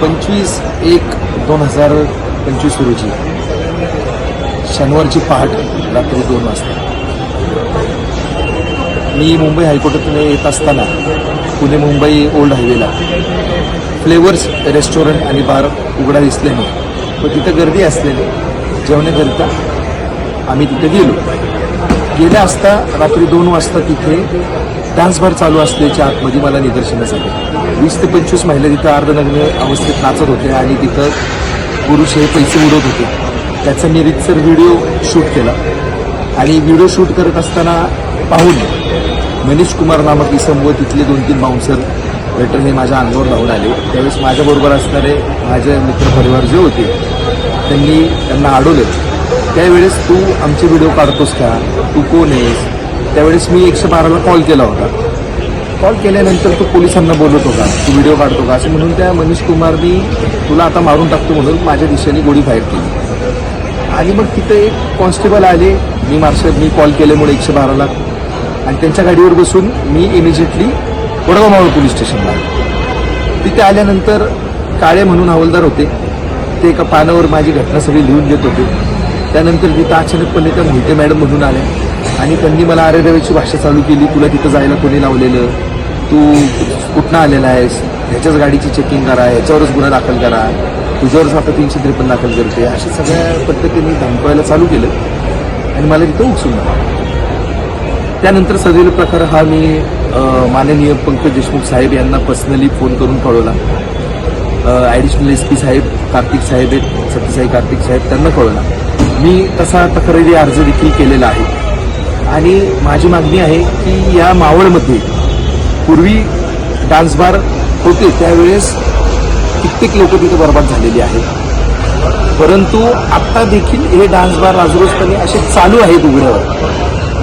पंचवीस एक दोन हजार पंचवीस रोजी. शनिवारची पहाट रात्री दोन वाजता. मी मुंबई हायकोर्टातून येत असताना पुणे मुंबई ओल्ड हायवेला फ्लेवर्स रेस्टॉरंट आणि बार उघडा दिसल्याने व तिथं गर्दी असल्याने जेवण्याकरिता आम्ही तिथे गेलो. गेल्या असता रात्री दोन वाजता तिथे डान्स चालू असल्याच्या आतमध्ये मला निदर्शनास आले वीस ते पंचवीस महिला तिथं अर्धनग्न अवस्थेत नाचत होते आणि तिथं पुरुष हे पैसे उडवत होते. त्याचा मी रितसर व्हिडिओ शूट केला. आणि व्हिडिओ शूट करत असताना पाहून मनीष कुमार नामक इसम व तिथले दोन तीन बाउन्सर वेटर हे माझ्या अंगावर लावून आले. त्यावेळेस माझ्याबरोबर असणारे माझे मित्रपरिवार जे होते त्यांनी त्यांना अडवलं त्यावेळेस तू आमचे व्हिडिओ काढतोस का? तू कोण आहेस? त्यावेळेस मी एकशे बाराला कॉल केला होता. कॉल केल्यानंतर तो पोलिसांना बोलत होता तू व्हिडिओ काढतो का? असं म्हणून त्या मनीष कुमारनी तुला आता मारून टाकतो म्हणून माझ्या दिशेने गोळी फायर केली. आणि मग तिथे एक कॉन्स्टेबल आले. मी मार्शल मी कॉल केल्यामुळे एकशे बाराला. आणि त्यांच्या गाडीवर बसून मी इमिजिएटली वडगाव मावळ पोलीस स्टेशनला आलो. तिथे आल्यानंतर काळे म्हणून हवालदार होते. ते एका पानावर माझी घटना सगळी लिहून देत होते. त्यानंतर तिथं अचानकपणे त्या मोहिते मॅडम म्हणून आल्या. आणि त्यांनी मला आरेरवेची भाषा चालू केली तुला तिथं जायला कोणी लावलेलं? तू कुठनं आलेला आहेस? ह्याच्याच गाडीची चेकिंग करा ह्याच्यावरच गुन्हा दाखल करा तुझ्यावरच आता तीनशे त्रेपन्न दाखल करते. अशा सगळ्या पद्धतीने धमकवायला चालू केलं. आणि मला तिथं उचलून त्यानंतर सगळे प्रकार हा मी माननीय पंकज देशमुख साहेब यांना पर्सनली फोन करून कळवला. ॲडिशनल एस पी साहेब कार्तिक साहेब आहेत सत्यसाई कार्तिक साहेब त्यांना कळवला. मी तसा तक्रारी अर्ज देखील केलेला आहे. आणि माझी मागणी आहे की या मावळमध्ये पूर्वी डान्स बार होते त्यावेळेस कित्येक लोक तिथे बर्बाद झालेली आहेत. परंतु आता देखील हे डान्स बार राजरोजपणे असे चालू आहेत उघड्यावर.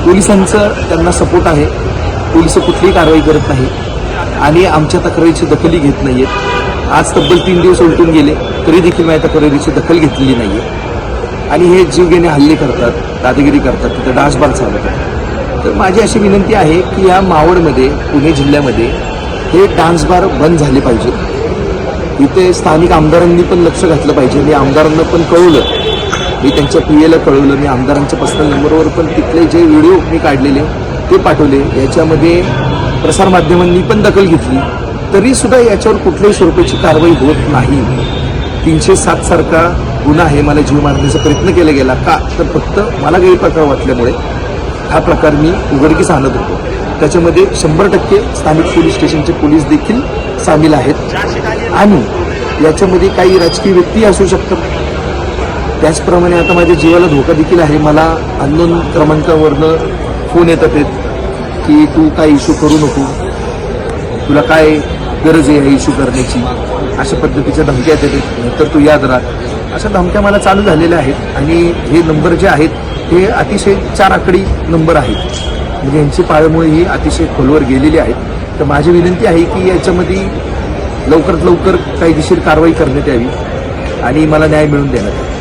पोलिसांचं त्यांना सपोर्ट आहे. पोलीस कुठलीही कारवाई करत नाही आणि आमच्या तक्रारीची दखलही घेत नाही आहेत आज तब्बल तीन दिवस उलटून गेले. तरी देखील माझ्या तक्रारीची दखल घेतलेली नाही आहे आणि हे जीवघेणे हल्ले करतात दादागिरी करतात तिथं डान्स बार चालवतात. तर माझी अशी विनंती आहे की या मावळमध्ये पुणे जिल्ह्यामध्ये हे डान्स बार बंद झाले पाहिजे. इथे स्थानिक आमदारांनी पण लक्ष घातलं पाहिजे. मी आमदारांना पण कळवलं. मी त्यांच्या पी एला कळवलं. मी आमदारांच्या पर्सनल नंबरवर पण तिथले जे व्हिडिओ मी काढलेले ते पाठवले. याच्यामध्ये प्रसारमाध्यमांनी पण दखल घेतली. तरीसुद्धा याच्यावर कुठल्याही स्वरूपाची कारवाई होत नाही. तीनशे सात सारखा गुन्हा आहे मला जीव मारण्याचा प्रयत्न केला गेला का? तर फक्त मला गैरप्रकार वाटल्यामुळे हा प्रकार मी उघडकीस आणत होतो. त्याच्यामध्ये शंभर टक्के स्थानिक पोलीस स्टेशनचे पोलीस देखील सामील आहेत. आणि याच्यामध्ये काही राजकीय व्यक्ती असू शकतात. त्याचप्रमाणे आता माझ्या जीवाला धोका देखील आहे. मला अननोन क्रमांकावरनं फोन येतात आहेत की तू काय इश्यू करू नको? तुला काय गरज आहे हे इश्यू करण्याची? अशा पद्धतीच्या धमक्या येतात नंतर तू याद दरात अशा धमक्या मला चालू झालेल्या आहेत. आणि हे नंबर जे आहेत हे अतिशय चार आकडी नंबर आहेत. म्हणजे यांची पाळमुळे ही अतिशय खोलवर गेलेली आहेत. तर माझी विनंती आहे की याच्यामध्ये लवकरात लवकर कायदेशीर कारवाई करण्यात यावी. आणि मला न्याय मिळून देण्यात यावा.